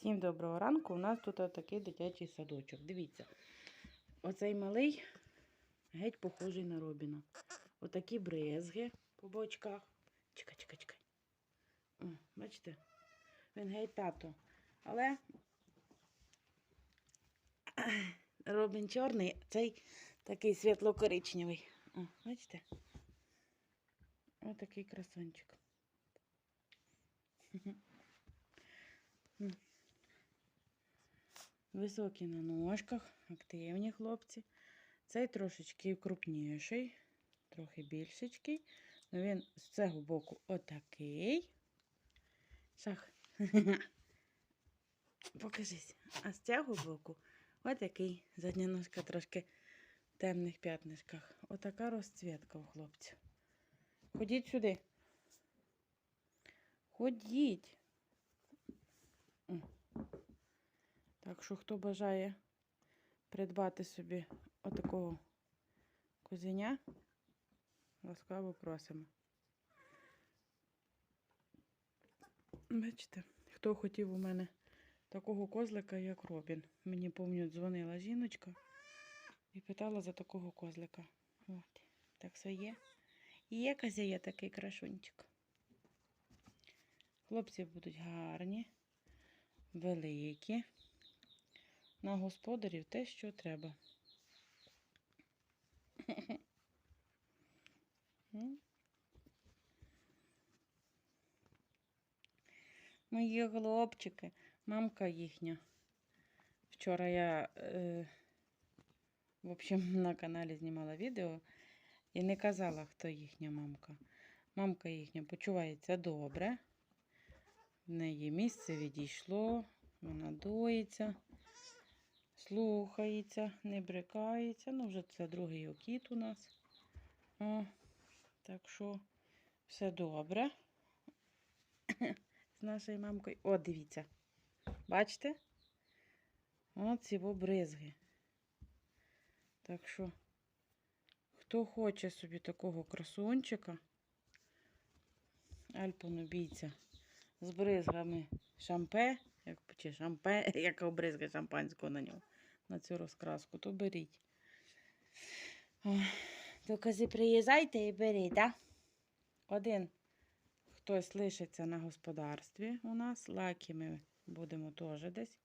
Всім доброго ранку. У нас тут такий дитячий садочок. Дивіться, оцей малий геть похожий на Робіна. Отакі брезги по бочках. Чекай, чекай, чекай. О, бачите? Він геть тато. Але Робін чорний, цей такий світло-коричневий. О, бачите? Отакий красончик. Високі на ножках, активні хлопці. Цей трошечки крупніший, трохи більшечкий. Ну він з цього боку отакий. Шах. Покажись. А з цього боку отакий. Задня ножка трошки в темних п'ятнишках. Отака розцвітка у хлопців. Ходіть сюди. Ходіть. О. Так що, хто бажає придбати собі отакого козеня, ласкаво просимо. Бачите, хто хотів у мене такого козлика, як Робін. Мені помню, дзвонила жіночка і питала за такого козлика. От, так все є. І є казя такий крашунчик. Хлопці будуть гарні, великі. На господарів те, що треба. Мої хлопчики, мамка їхня. Вчора я, е, в общем, на каналі знімала відео і не казала, хто їхня мамка. Мамка їхня почувається добре. В неї місце відійшло, вона доїться, слухається, не брикається. Ну, вже це другий окіт у нас. О, так що все добре. З нашою мамкою. О, дивіться. Бачите? Оці бризги. Так що, хто хоче собі такого красунчика, альпонобійця з бризгами шампе, як чи шампе, як обризка шампанського на нього, на цю розкраску, то беріть. Докази приїжджайте і беріть, так? Один хтось лишиться на господарстві у нас, лаки ми будемо теж десь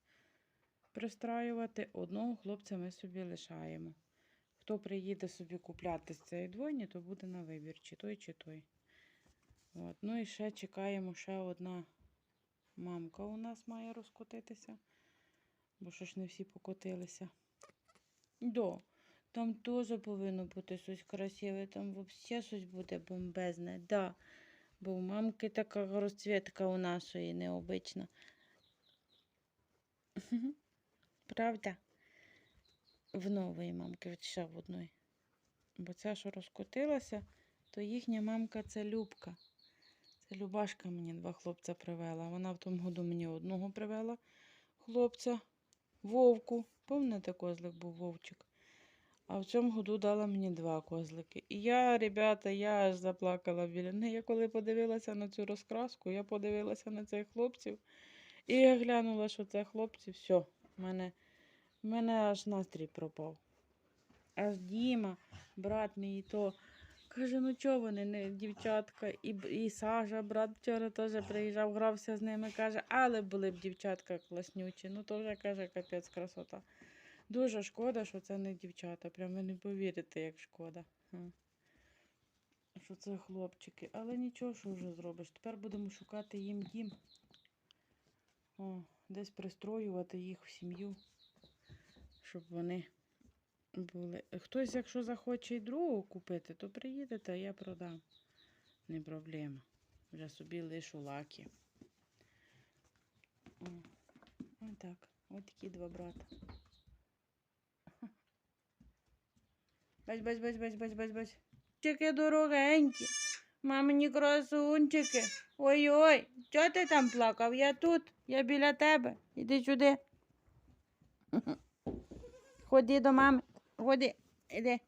пристраювати. Одного хлопця ми собі лишаємо. Хто приїде собі купляти з цієї двойні, то буде на вибір, чи той, чи той. От. Ну і ще чекаємо ще одна мамка у нас має розкотитися. Бо що ж не всі покотилися. До, там теж повинно бути щось красиве, там взагалі щось буде бомбезне. Да. Бо у мамки така розцвітка у нашої необична. Правда? В нової мамки, ще в одної. Бо ця, що розкотилася, то їхня мамка це Любка. Це Любашка мені два хлопця привела. Вона в тому году мені одного привела хлопця, вовку. Пам'ятаєте, козлик був вовчик. А в цьому году дала мені два козлики. І я, ребята, я аж заплакала біля неї. Я коли подивилася на цю розкраску, я подивилася на цих хлопців. І я глянула, що це хлопці, все, в мене, в мене аж настрій пропав. Аж Діма, брат мій, то каже, ну чого вони не дівчатка, і, і Сажа, брат вчора теж приїжджав, грався з ними, каже, але були б дівчатка класнючі. Ну вже каже, капець красота. Дуже шкода, що це не дівчата. Прям ви не повірите, як шкода. Що це хлопчики. Але нічого, що вже зробиш. Тепер будемо шукати їм дім. О, десь пристроювати їх в сім'ю, щоб вони були. Хтось, якщо захоче і другого купити, то приїдете, а я продам. Не проблема. Вже собі лишу лаки. О, отак. Ось такі два брата. Бач, бач, бач, бач, бач, бач, бач. Чики дорогенькі. Мамині красунчики. Ой-ой, чого ти там плакав? Я тут, я біля тебе. Іди сюди. Ходи до мами. Ходи, іди.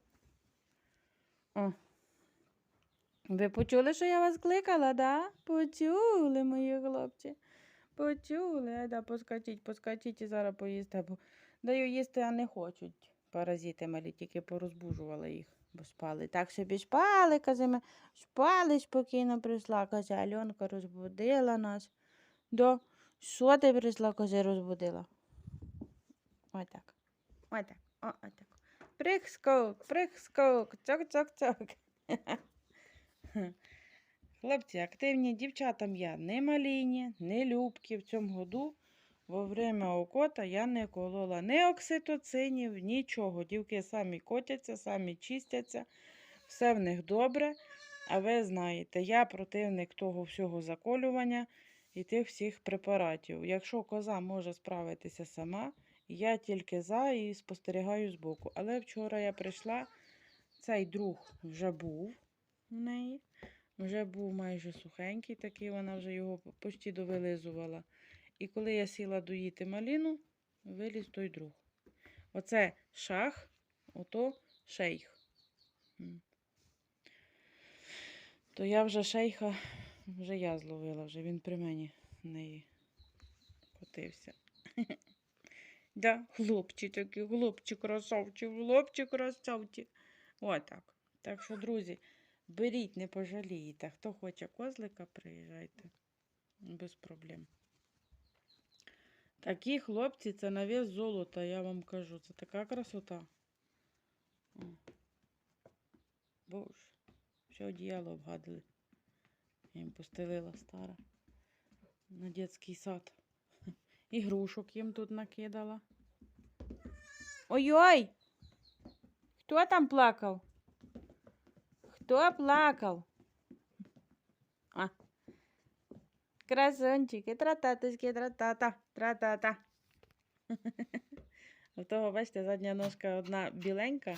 О. Ви почули, що я вас кликала, да? Почули, мої хлопці. Почули, айда поскочіть, поскочіть і зараз поїсти. Бо даю їсти, а не хочуть. Паразити малі, тільки порозбужувала їх, бо спали. Так собі спали, каже, спали, спокійно прийшла, каже, Альонка розбудила нас. До, що ти прийшла, каже, розбудила? Ой так. Ой так. О, ой так. Прих-скок, прих-скок, цок-цок-цок. Хлопці, активні дівчатам я не маліні, не любки. В цьому году во время окота я не колола ні окситоцинів, нічого. Дівки самі котяться, самі чистяться, все в них добре. А ви знаєте, я противник того всього заколювання і тих всіх препаратів. Якщо коза може справитися сама, я тільки за і спостерігаю збоку. Але вчора я прийшла, цей друг вже був у неї. Вже був майже сухенький, такий вона вже його почти довилизувала. І коли я сіла доїти маліну, виліз той друг. Оце шах, ото шейх. То я вже шейха, вже я зловила, вже він при мені в неї котився. Да, хлопчик такий, хлопчик красавчик, хлопчик красавчик. Отак. Так що, друзі, беріть, не пожалієте. Хто хоче козлика, приїжджайте. Без проблем. Такі хлопці це на вес золота, я вам кажу. Це така красота. Боже, все одіяло обгадили. Я їм постелила стара. На дитячий сад. Ігрушок їм тут накидала. Ой-ой! Хто там плакав? Хто плакав? А. Красунчики, трататочки, тратата, тратата. У того, бачите, задня ножка одна біленька,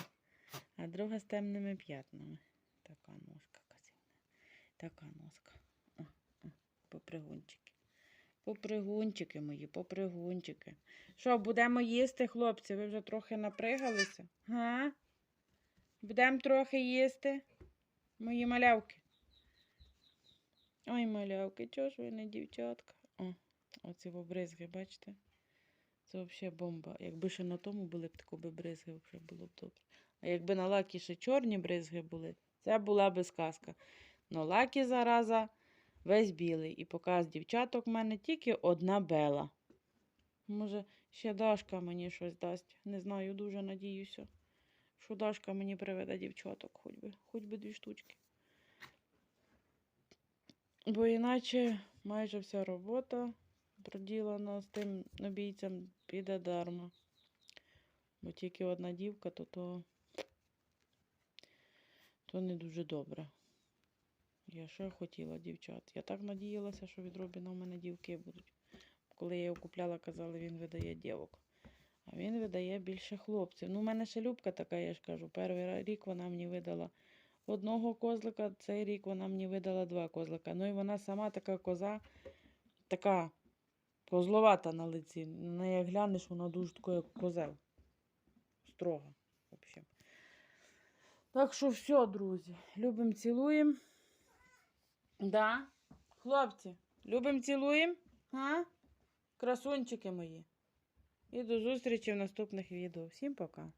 а друга з темними п'ятнами. Така ножка казівна. Така ножка. Попригунчики. Попригунчики мої, попригунчики. Що, будемо їсти, хлопці? Ви вже трохи напригалися? Га? Будемо трохи їсти? Мої малявки. Ой, малявки, чого ж ви не дівчатка? О, оці обризги, бачите? Це взагалі бомба. Якби ще на тому були б такі бризги, взагалі було б добре. А якби на лакі ще чорні бризги були, це була би сказка. Но лакі зараза весь білий. І показ дівчаток в мене тільки одна бела. Може, ще Дашка мені щось дасть. Не знаю, дуже надіюся, що Дашка мені приведе дівчаток, хоч би, хоч би дві штучки. Бо іначе майже вся робота проділана з тим обійцям піде дарма. Бо тільки одна дівка, то то, то не дуже добре. Я ще хотіла дівчат. Я так надіялася, що від Робіна у мене дівки будуть. Коли я його купляла, казали, він видає дівок. А він видає більше хлопців. Ну, у мене ще Любка така, я ж кажу. Перший рік вона мені видала одного козлика, цей рік вона мені видала два козлика. Ну і вона сама така коза, така козловата на лиці. На неї глянеш, вона дуже така, як козел. Строга. В. Так що все, друзі. Любимо, цілуємо. Да? Хлопці, любим цілуєм, А? Красунчики мої. І до зустрічі в наступних відео. Всім пока.